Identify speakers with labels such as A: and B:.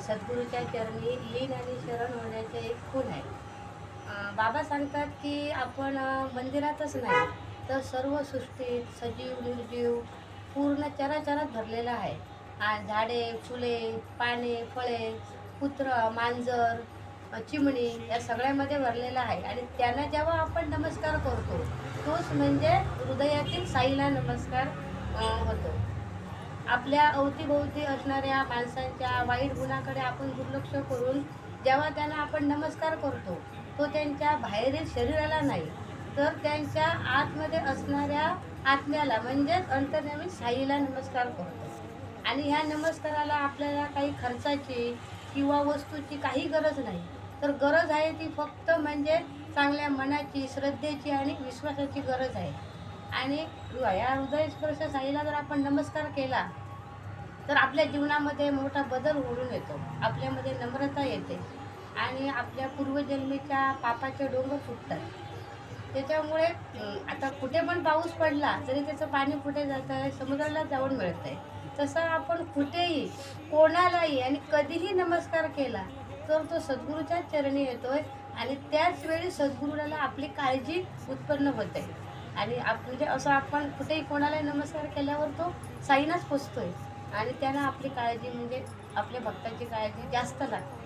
A: सद्गुरूच्या चरणी लीन आणि शरण होण्याचे एक खूण आहे. बाबा सांगतात की आपण मंदिरातच नाही तर सर्व सृष्टीत सजीव निर्जीव पूर्ण चराचरात भरलेला आहे. झाडे फुले पाने फळे कुत्र मांजर चिमणी या सगळ्यामध्ये भरलेला आहे. आणि त्यांना जेव्हा आपण नमस्कार करतो तोच म्हणजे हृदयातील साईला नमस्कार होतो. आपल्या अवतीभोवती असणाऱ्या माणसांच्या वाईट गुणाकडे आपण दुर्लक्ष करून जेव्हा त्यांना आपण नमस्कार करतो तो त्यांच्या बाहेरील शरीराला नाही तर त्यांच्या आतमध्ये असणाऱ्या आत्म्याला म्हणजेच अंतर्यामी साईला नमस्कार करतो. आणि ह्या नमस्काराला आपल्याला काही खर्चाची किंवा वस्तूची काही गरज नाही तर गरज आहे ती फक्त म्हणजे चांगल्या मनाची श्रद्धेची आणि विश्वासाची गरज आहे. आणि या हृदयस्पर्श साईला जर आपण नमस्कार केला तर आपल्या जीवनामध्ये मोठा बदल घडून येतो. आपल्यामध्ये नम्रता येते आणि आपल्या पूर्वजन्मीच्या पापाचे डोंगर फुटतात. त्याच्यामुळे आता कुठे पण पाऊस पडला तरी त्याचं पाणी कुठे जातं आहे समुद्राला जाऊन मिळतं आहे तसं आपण कुठेही कोणालाही आणि कधीही नमस्कार केला तर तो सद्गुरूच्या चरणी येतो आहे आणि त्याच वेळी सद्गुरूला आपली काळजी उत्पन्न होते. आणि आप म्हणजे असं आपण कुठेही कोणालाही नमस्कार केल्यावर तो साईनाच आहे आणि त्याला आपली काळजी म्हणजे आपल्या भक्ताची काळजी जास्त लागते.